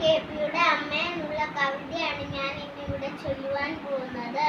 K പിയുടെ അമ്മ എന്നുള്ള കവിതയാണ് ഞാൻ ഇന്നിവിടെ ചൊല്ലുവാൻ പോകുന്നത്.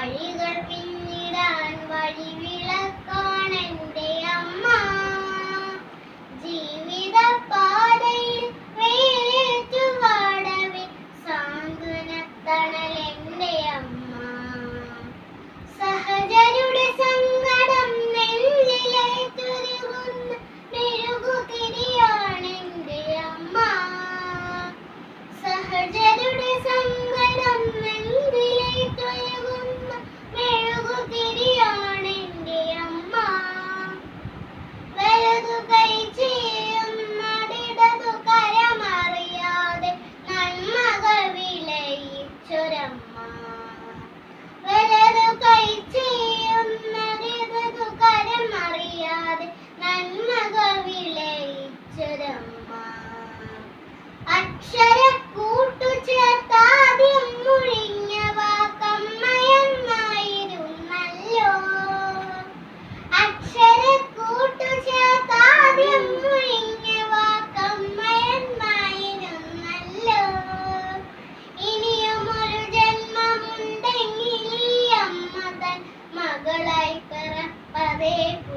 വഴികൾ പിന്നിടാൻ വഴി day.